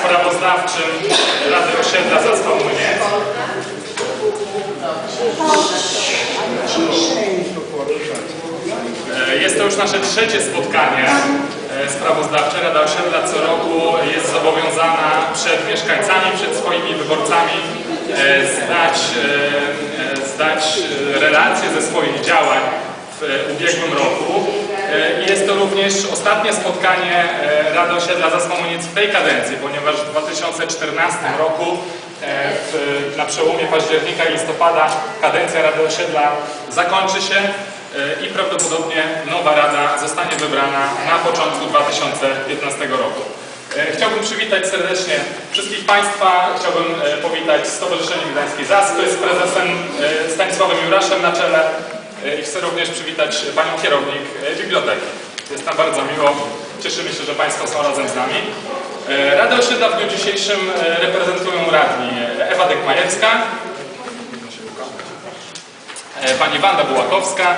sprawozdawczym Rady Osiedla Zasłon Młyniec. E, Jest to już nasze trzecie spotkanie e, sprawozdawcze. Rada Osiedla co roku jest zobowiązana przed mieszkańcami, przed swoimi wyborcami e, zdać, zdać relacje ze swoich działań w ubiegłym roku. E, jest to również ostatnie spotkanie e, Rady Osiedla Zasłoniec w tej kadencji, ponieważ w 2014 roku e, w, na przełomie października i listopada kadencja Rady Osiedla zakończy się i prawdopodobnie nowa Rada zostanie wybrana na początku 2015 roku. Chciałbym przywitać serdecznie wszystkich Państwa. Chciałbym powitać Stowarzyszenie Gdańskiej Zaspy z prezesem Stanisławem Juraszem na czele i chcę również przywitać Panią Kierownik e, Biblioteki. Jest nam bardzo miło. Cieszymy się, że Państwo są razem z nami. E, Radę Osiedla w dniu dzisiejszym e, reprezentują radni Ewa Dek-Majewska, e, Pani Wanda Bułakowska,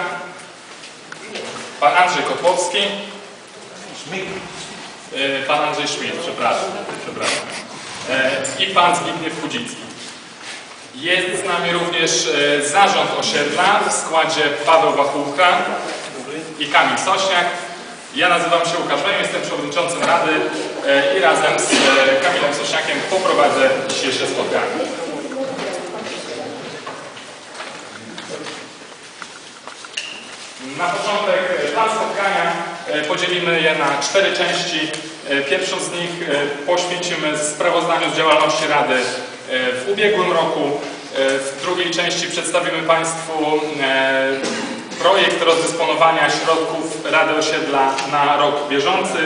Pan Andrzej Kotłowski, E, Pan Andrzej Szmid, przepraszam, przepraszam. E, I Pan Zbigniew Chudzicki. Jest z nami również e, zarząd osiedla w składzie Paweł Wachówka i Kamil Sośniak. Ja nazywam się Łukasz Wejm, jestem przewodniczącym Rady e, i razem z e, Kamilem Sośniakiem poprowadzę dzisiejsze spotkanie. Na początek plan spotkania podzielimy je na cztery części. Pierwszą z nich poświęcimy sprawozdaniu z działalności Rady w ubiegłym roku. E, W drugiej części przedstawimy Państwu e, projekt rozdysponowania środków Rady Osiedla na rok bieżący.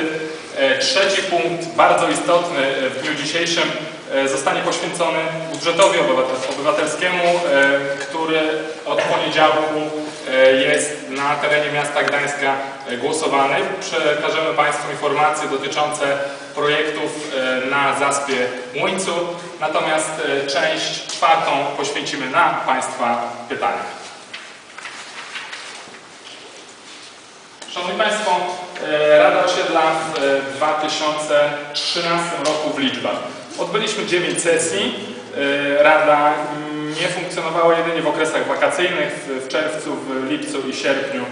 E, Trzeci punkt, bardzo istotny e, w dniu dzisiejszym, e, zostanie poświęcony budżetowi obywatel- obywatelskiemu, e, który od poniedziałku e, jest na terenie miasta Gdańska e, głosowany. Przekażemy Państwu informacje dotyczące projektów e, na zaspie Młyńcu, natomiast e, część czwartą poświęcimy na Państwa pytania. Szanowni Państwo, e, Rada Osiedla w e, 2013 roku w liczbach. Odbyliśmy 9 sesji. Rada mm, nie funkcjonowała jedynie w okresach wakacyjnych, w czerwcu, w lipcu i sierpniu.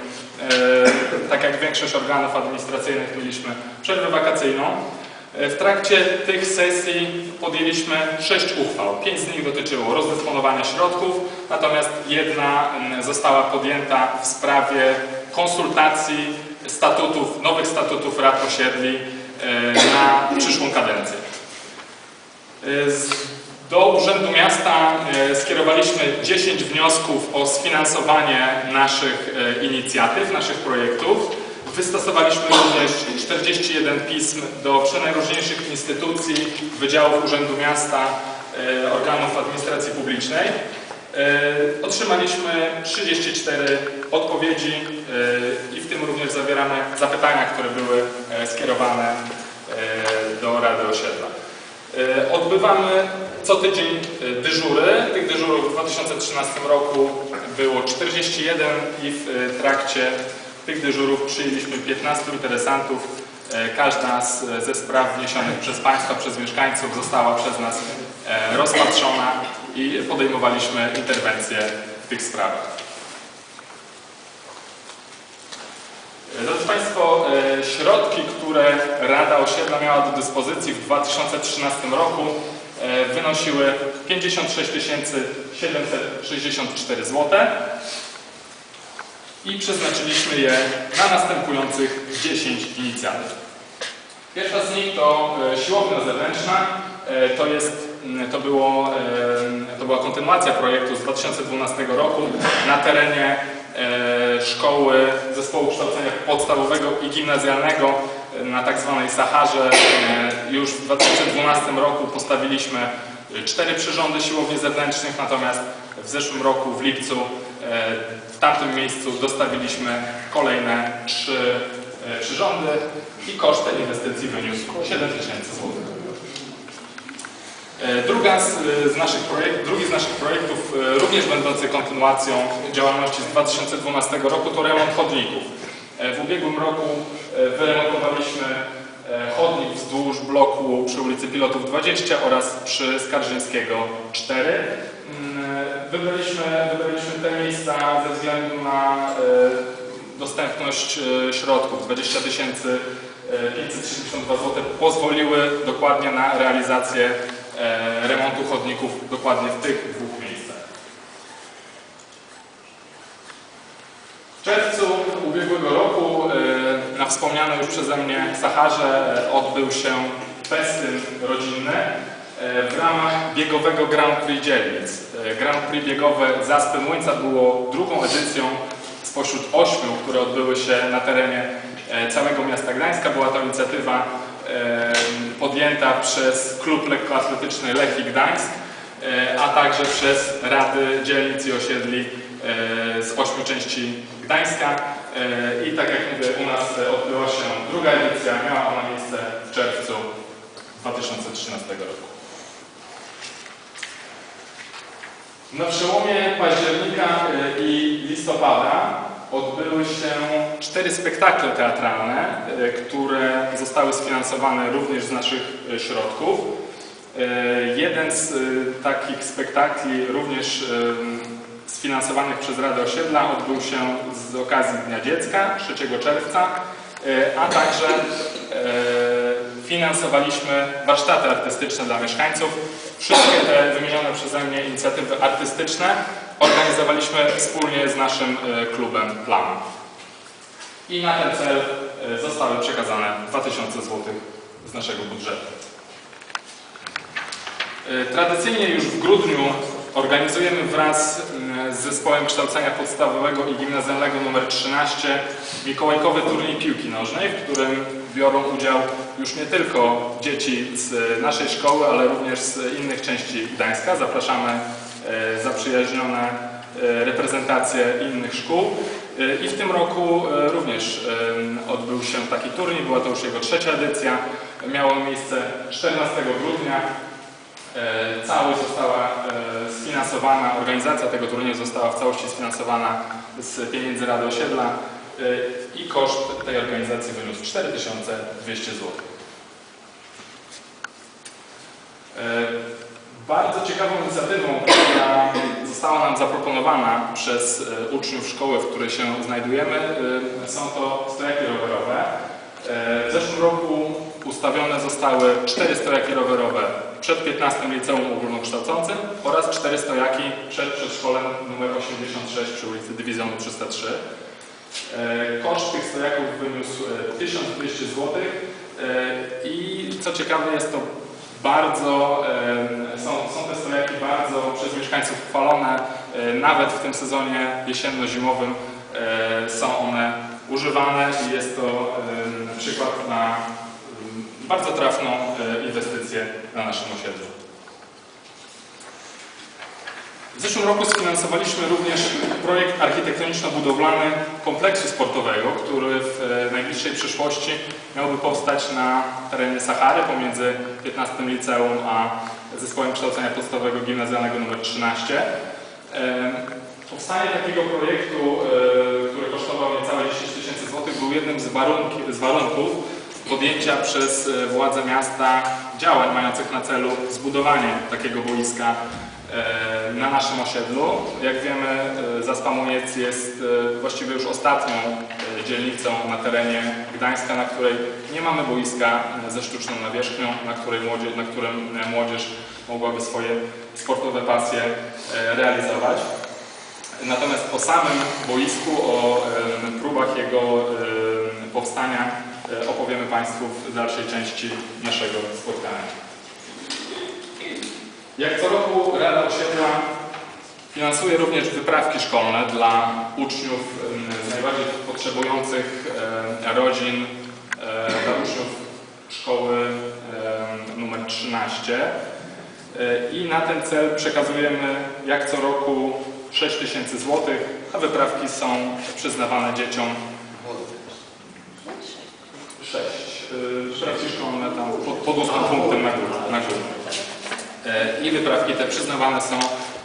Tak jak większość organów administracyjnych mieliśmy przerwę wakacyjną. E, W trakcie tych sesji podjęliśmy sześć uchwał. Pięć z nich dotyczyło rozdysponowania środków, natomiast jedna mm, została podjęta w sprawie konsultacji statutów, nowych statutów rad osiedli e, na przyszłą kadencję. E, Do Urzędu Miasta skierowaliśmy 10 wniosków o sfinansowanie naszych inicjatyw, naszych projektów. Wystosowaliśmy również 41 pism do przenajróżniejszych instytucji, wydziałów Urzędu Miasta, e, organów administracji publicznej. E, Otrzymaliśmy 34 odpowiedzi e, i w tym również zawieramy zapytania, które były skierowane do Rady Osiedla. Odbywamy co tydzień dyżury. Tych dyżurów w 2013 roku było 41 i w trakcie tych dyżurów przyjęliśmy 15 interesantów. E, Każda z, ze spraw wniesionych przez Państwa, przez mieszkańców została przez nas e, rozpatrzona i podejmowaliśmy interwencje w tych sprawach. E, Drodzy Państwo, środki, które Rada Osiedla miała do dyspozycji w 2013 roku wynosiły 56 764 zł i przeznaczyliśmy je na następujących 10 inicjatyw. Pierwsza z nich to e, siłownia zewnętrzna. E, To, jest, to, było, e, to była kontynuacja projektu z 2012 roku na terenie szkoły zespołu kształcenia podstawowego i gimnazjalnego na tak zwanej Saharze. Już w 2012 roku postawiliśmy cztery przyrządy siłowni zewnętrznych, natomiast w zeszłym roku, w lipcu, w tamtym miejscu dostawiliśmy kolejne trzy e, przyrządy i koszt tej inwestycji wyniósł 7 tysięcy złotych. E, Druga z, z naszych projekt, drugi z naszych projektów, e, również będący kontynuacją działalności z 2012 roku, to remont chodników. E, W ubiegłym roku e, wyremontowaliśmy e, chodnik wzdłuż bloku przy ulicy Pilotów 20 oraz przy Skarżyńskiego 4. Mm, Wybraliśmy, wybraliśmy te miejsca ze względu na e, dostępność e, środków. 20 tysięcy e, 572 zł pozwoliły dokładnie na realizację e, remontu chodników dokładnie w tych dwóch miejscach. W czerwcu ubiegłego roku e, wspomnianej już przeze mnie Saharze e, odbył się festyn rodzinny e, w ramach biegowego Grand Prix Dzielnic. E, Grand Prix biegowe Zaspy Młyńca było drugą edycją spośród ośmiu, które odbyły się na terenie całego miasta Gdańska. Była to inicjatywa podjęta przez klub lekkoatletyczny Lechii Gdańsk, a także przez Rady Dzielnic i Osiedli z ośmiu części Gdańska. E, I tak jak mówię, u nas e, odbyła się druga edycja, miała ona miejsce w czerwcu 2013 roku. Na przełomie października e, i listopada odbyły się cztery spektakle teatralne, które zostały sfinansowane również z naszych środków. Jeden z takich spektakli, również sfinansowanych przez Radę Osiedla, odbył się z okazji Dnia Dziecka 3 czerwca, e, a także e, finansowaliśmy warsztaty artystyczne dla mieszkańców. Wszystkie te wymienione przeze mnie inicjatywy artystyczne organizowaliśmy wspólnie z naszym e, klubem Plan. I na ten cel zostały przekazane 2000 zł z naszego budżetu. Tradycyjnie już w grudniu organizujemy wraz z Zespołem Kształcenia Podstawowego i Gimnazjalnego nr 13 mikołajkowy turniej piłki nożnej, w którym biorą udział już nie tylko dzieci z naszej szkoły, ale również z innych części Gdańska. Zapraszamy e, zaprzyjaźnione e, reprezentacje innych szkół. E, I w tym roku również odbył się taki turniej, była to już jego trzecia edycja. Miało miejsce 14 grudnia. E, Całość została e, sfinansowana, organizacja tego turnieju została w całości sfinansowana z pieniędzy Rady Osiedla e, i koszt tej organizacji wyniósł 4200 zł. Bardzo ciekawą inicjatywą, która została nam zaproponowana przez uczniów szkoły, w której się znajdujemy, są to stojaki rowerowe. W zeszłym roku ustawione zostały cztery stojaki rowerowe przed 15 Liceum Ogólnokształcącym oraz cztery stojaki przed przedszkolem nr 86 przy ulicy Dywizjonu 303. E, Koszt tych stojaków wyniósł e, 1200 zł e, i co ciekawe jest to bardzo, e, są, są te stojaki bardzo przez mieszkańców chwalone, e, nawet w tym sezonie jesienno-zimowym e, są one używane i jest to e, przykład na e, bardzo trafną e, inwestycję na naszym osiedlu. W zeszłym roku sfinansowaliśmy również projekt architektoniczno-budowlany kompleksu sportowego, który w e, najbliższej przyszłości miałby powstać na terenie Sahary pomiędzy 15 Liceum a Zespołem Kształcenia Podstawowego Gimnazjalnego nr 13. E, Powstanie takiego projektu, który kosztował niecałe 10 tysięcy złotych, był jednym z warunków podjęcia przez e, władze miasta działań mających na celu zbudowanie takiego boiska e, na naszym osiedlu. Jak wiemy, e, Zaspamuniec jest właściwie już ostatnią dzielnicą na terenie Gdańska, na której nie mamy boiska ze sztuczną nawierzchnią, na, której młodzież, na którym młodzież mogłaby swoje sportowe pasje realizować. Natomiast o samym boisku, o próbach jego powstania opowiemy Państwu w dalszej części naszego spotkania. Jak co roku Rada Osiedla finansuje również wyprawki szkolne dla uczniów najbardziej potrzebujących rodzin, e, dla uczniów szkoły numer 13. E, I na ten cel przekazujemy jak co roku 6 tysięcy złotych, a wyprawki są przyznawane dzieciom 6. Wyprawki szkolne tam pod, pod ósmym punktem na górze. Na. E, I wyprawki te przyznawane są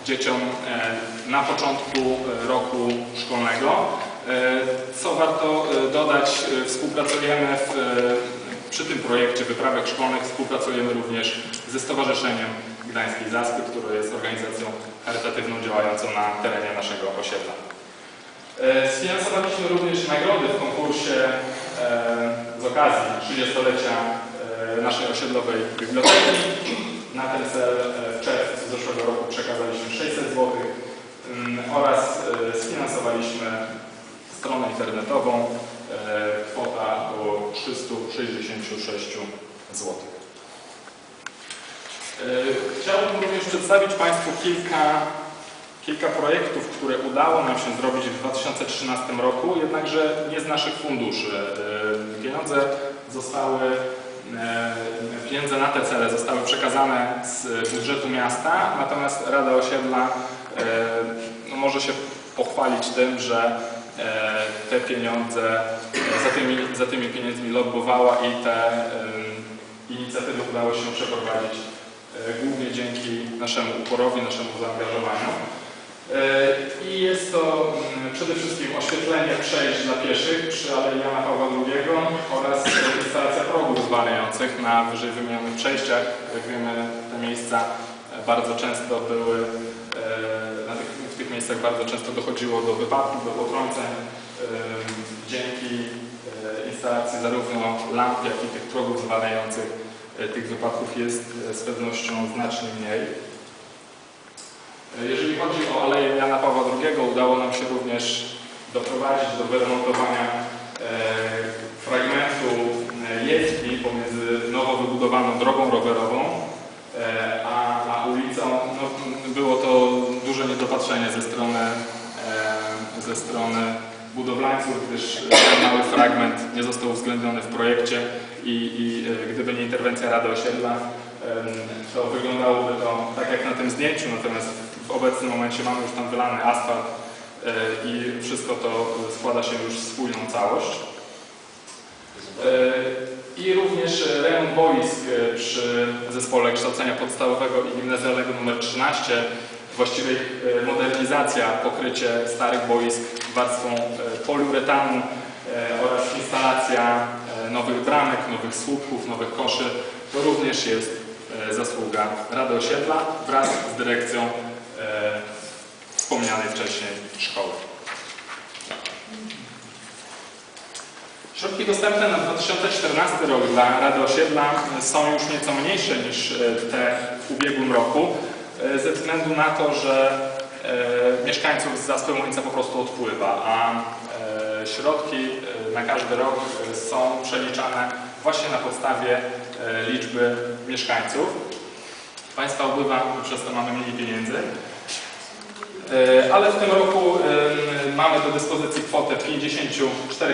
dzieciom e, na początku e, roku szkolnego. E, Co warto e, dodać, e, współpracujemy w, e, Przy tym projekcie wyprawek szkolnych współpracujemy również ze Stowarzyszeniem Gdańskiej Zaspy, które jest organizacją charytatywną działającą na terenie naszego osiedla. E, Sfinansowaliśmy również nagrody w konkursie e, z okazji 30-lecia e, naszej osiedlowej biblioteki. Na ten cel e, w czerwcu zeszłego roku przekazaliśmy 600 zł mm, oraz e, sfinansowaliśmy stronę internetową. E, Kwota około 366 zł. E, Chciałbym również przedstawić Państwu kilka, kilka projektów, które udało nam się zrobić w 2013 roku, jednakże nie z naszych funduszy. E, Pieniądze zostały e, Pieniądze na te cele zostały przekazane z budżetu miasta, natomiast Rada Osiedla e, no, może się pochwalić tym, że te pieniądze, za tymi, za tymi pieniędzmi lobbowała i te inicjatywy udało się przeprowadzić głównie dzięki naszemu uporowi, naszemu zaangażowaniu. E, I jest to mm, przede wszystkim oświetlenie przejść dla pieszych przy Alei Jana Pawła II oraz instalacja progów zwalniających na wyżej wymienionych przejściach. Jak wiemy, te miejsca e, bardzo często były, e, w tych miejscach bardzo często dochodziło do wypadków, do potrąceń. Dzięki instalacji zarówno lamp, jak i tych progów zwalniających tych wypadków jest z pewnością znacznie mniej. Jeżeli chodzi o Aleję Jana Pawła II, udało nam się również doprowadzić do wyremontowania e, fragmentu e, jezdni pomiędzy nowo wybudowaną drogą rowerową e, a, a ulicą. No, było to duże niedopatrzenie ze strony, ze strony budowlańców, gdyż ten mały fragment nie został uwzględniony w projekcie i, i gdyby nie interwencja Rady Osiedla, to wyglądałoby to tak jak na tym zdjęciu, natomiast w obecnym momencie mamy już tam wylany asfalt e, i wszystko to składa się już w spójną całość. E, I również remont boisk e, przy zespole kształcenia podstawowego i gimnazjalnego nr 13, właściwie e, modernizacja, pokrycie starych boisk warstwą e, poliuretanu e, oraz instalacja e, nowych bramek, nowych słupków, nowych koszy, to również jest e, zasługa Rady Osiedla wraz z dyrekcją e, wspomnianej wcześniej szkoły. Środki dostępne na 2014 rok dla Rady Osiedla są już nieco mniejsze niż e, te w ubiegłym roku, e, ze względu na to, że e, mieszkańców z Zaspy po prostu odpływa, a e, środki e, na każdy rok e, są przeliczane właśnie na podstawie e, liczby mieszkańców. Państwa ubywa, przez to mamy mniej pieniędzy. E, Ale w tym roku mamy do dyspozycji kwotę 54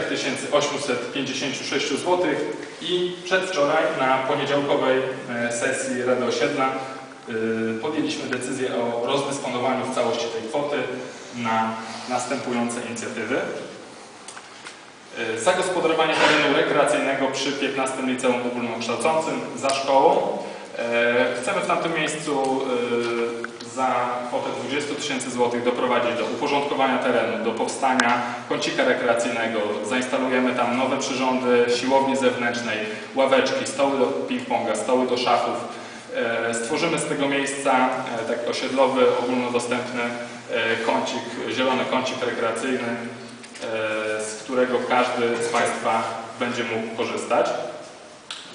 856 zł i przedwczoraj na poniedziałkowej e, sesji Rady Osiedla e, podjęliśmy decyzję o rozdysponowaniu w całości tej kwoty na następujące inicjatywy. Zagospodarowanie terenu rekreacyjnego przy 15 Liceum Ogólnokształcącym za szkołą. Chcemy w tamtym miejscu za kwotę 20 tysięcy złotych doprowadzić do uporządkowania terenu, do powstania kącika rekreacyjnego. Zainstalujemy tam nowe przyrządy siłowni zewnętrznej, ławeczki, stoły do ping-ponga, stoły do szachów. E, Stworzymy z tego miejsca e, taki osiedlowy, ogólnodostępny e, kącik, zielony kącik rekreacyjny, z którego każdy z Państwa będzie mógł korzystać.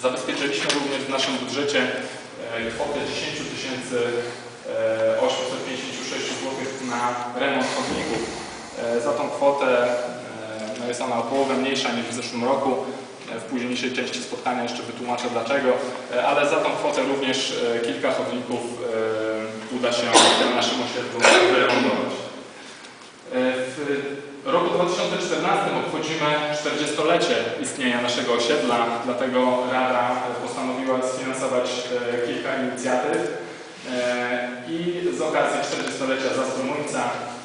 Zabezpieczyliśmy również w naszym budżecie kwotę 10 tysięcy 856 zł na remont chodników. E, Za tą kwotę e, no jest ona o połowę mniejsza niż w zeszłym roku. E, W późniejszej części spotkania jeszcze wytłumaczę dlaczego, E, ale za tą kwotę również e, kilka chodników e, uda się w naszym osiedlu wyremontować. E, W roku 2014 obchodzimy 40-lecie istnienia naszego osiedla, dlatego Rada postanowiła sfinansować e, kilka inicjatyw E, i z okazji 40-lecia Zastromójca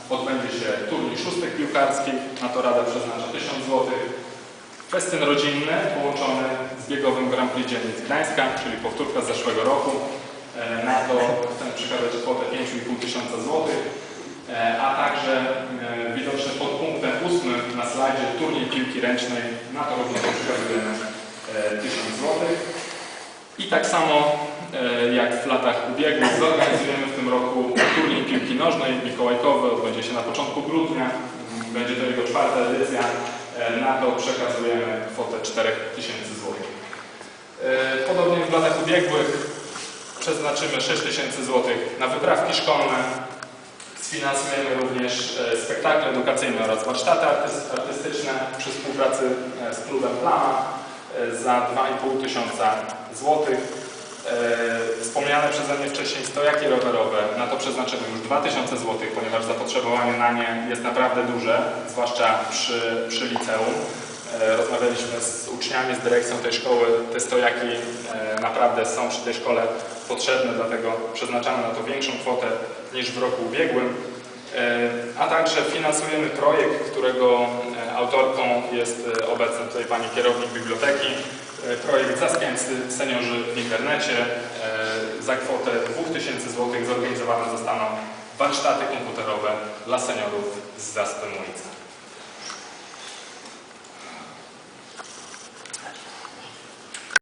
odbędzie się turniej szóstek piłkarskich, na to Rada przeznacza 1000 zł. Festyn rodzinny połączony z biegowym Grand Prix Dzielnic Gdańska, czyli powtórka z zeszłego roku. E, Na to chcemy przekazać kwotę 5,5 tysiąca złotych. E, a także e, widoczny pod punktem ósmym na slajdzie turniej piłki ręcznej. Na to również przekazujemy e, e, 1000 zł. I tak samo e, jak w latach ubiegłych zorganizujemy w tym roku turniej piłki nożnej mikołajkowy, odbędzie się na początku grudnia, będzie to jego czwarta edycja. E, Na to przekazujemy kwotę 4000 zł. E, Podobnie w latach ubiegłych przeznaczymy 6000 zł na wyprawki szkolne. Sfinansujemy również e, spektakle edukacyjne oraz warsztaty artys- artystyczne przy współpracy e, z klubem Plama e, za 2,5 tysiąca złotych. E, Wspomniane przeze mnie wcześniej stojaki rowerowe, na to przeznaczymy już 2000 zł, ponieważ zapotrzebowanie na nie jest naprawdę duże, zwłaszcza przy, przy liceum. E, Rozmawialiśmy z uczniami, z dyrekcją tej szkoły. Te stojaki e, naprawdę są przy tej szkole potrzebne, dlatego przeznaczamy na to większą kwotę niż w roku ubiegłym. A także finansujemy projekt, którego autorką jest obecna tutaj pani kierownik biblioteki. E, Projekt Zaspiańcy Seniorzy w internecie. E, Za kwotę 2000 zł zorganizowane zostaną warsztaty komputerowe dla seniorów z Zaspem ulicy.